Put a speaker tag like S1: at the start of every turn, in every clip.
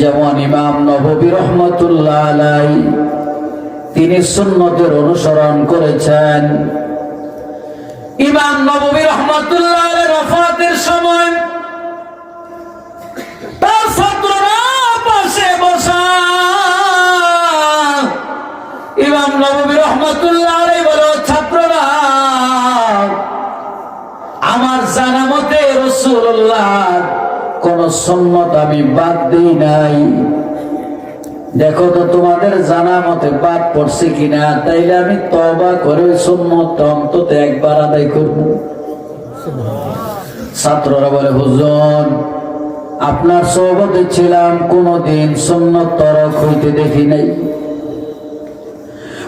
S1: যেমন ইমাম নবী রহমতুল্লাহ আলাই তিনি সুন্নতের অনুসরণ করেছেন। ইমাম নবী রহমতুল্লাহ রফাতের সময় তার পাশে বসা। ইমাম ছাত্ররা, আমার জানা মতে রসুল্লাহ কোন সন্ন্যত আমি বাদ দিই নাই। দেখো তো তোমাদের জানা মতে বাদ পড়ছে কিনা, তাইলে আমি তবা করে সন্ন্যত অন্তত একবার আদায় করব। ছাত্ররা বলে হুজন আপনার সহবতে ছিলাম, কোনদিন সন্ন্যত তরক হইতে দেখি নাই।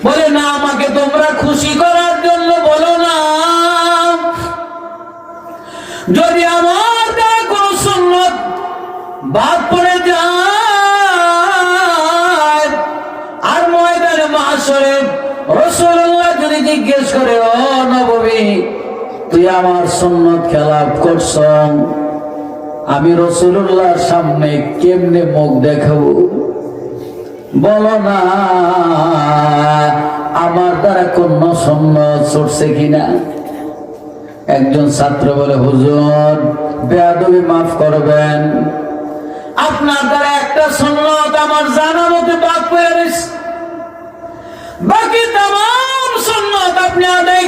S1: বলে, না, আমাকে তোমরা খুশি করার জন্য বাদ পড়ে যায়। আর ময়দানে মাসরে রসুল্লাহ যদি জিজ্ঞেস করে, ও নবী, তুই আমার সুন্নত খেলাপ করছ? আমি রসুল্লাহর সামনে কেমনে মুখ দেখাবো? বলো না, আমার দ্বারা কোন সন্ন্যত চড়ছে কিনা? একজন ছাত্র বলে, হুজুর, বেয়াদবি মাফ করবেন। আপনার একটা সুন্নত আমার জানা মতে বাদ পেয়ে রয়েছে। বাকি তাম সুন্নত আপনি আদায়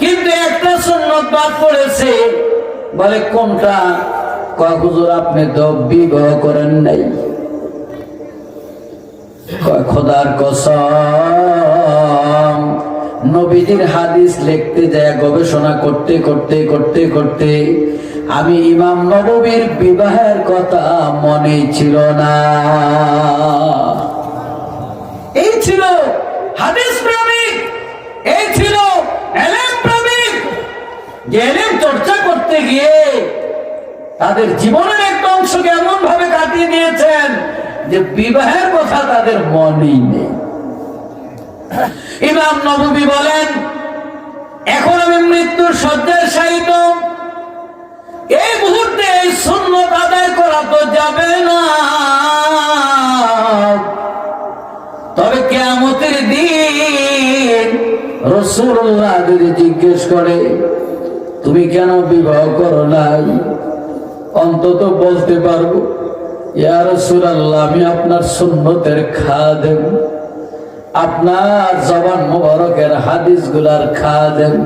S1: কিন্তু একটা সুন্নত বাদ পড়েছে। বলে কোনটা? আপনি বিবাহ করেন নাই। খোদার কসম। নবীজির হাদিস লিখতে যায়, গবেষণা করতে করতে করতে করতে। আমি ইমাম নববীর বিবাহের কথা মনে ছিল না। এই ছিল হাদিস প্রেমিক, এই ছিল এলেম প্রেমিক। এলেম চর্চা করতে গিয়ে তাদের জীবনের একটা অংশকে এমন ভাবে কাটিয়ে দিয়েছেন যে বিবাহের কথা তাদের মনেই নেই। ইমাম নবী বলেন, এখন আমি মৃত্যুর শয্যায় শায়িত। এই মুহূর্তে এই সুন্নত আদায় করা তো যাবে না। তবে কেমতের দিন রসুল্লাহ যদি জিজ্ঞেস করে, তুমি কেন বিবাহ করো নাই? অন্তত বলতে পারব, ইয়া রসুল্লাহ আমি আপনার সুন্নতের খাদেম। আপনার জবান মোবারকের হাদিসগুলার খাদেম।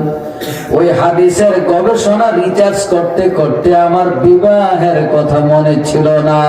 S1: ওই হাদিসের গবেষণা রিচার্জ করতে করতে আমার বিবাহের কথা মনে ছিল না।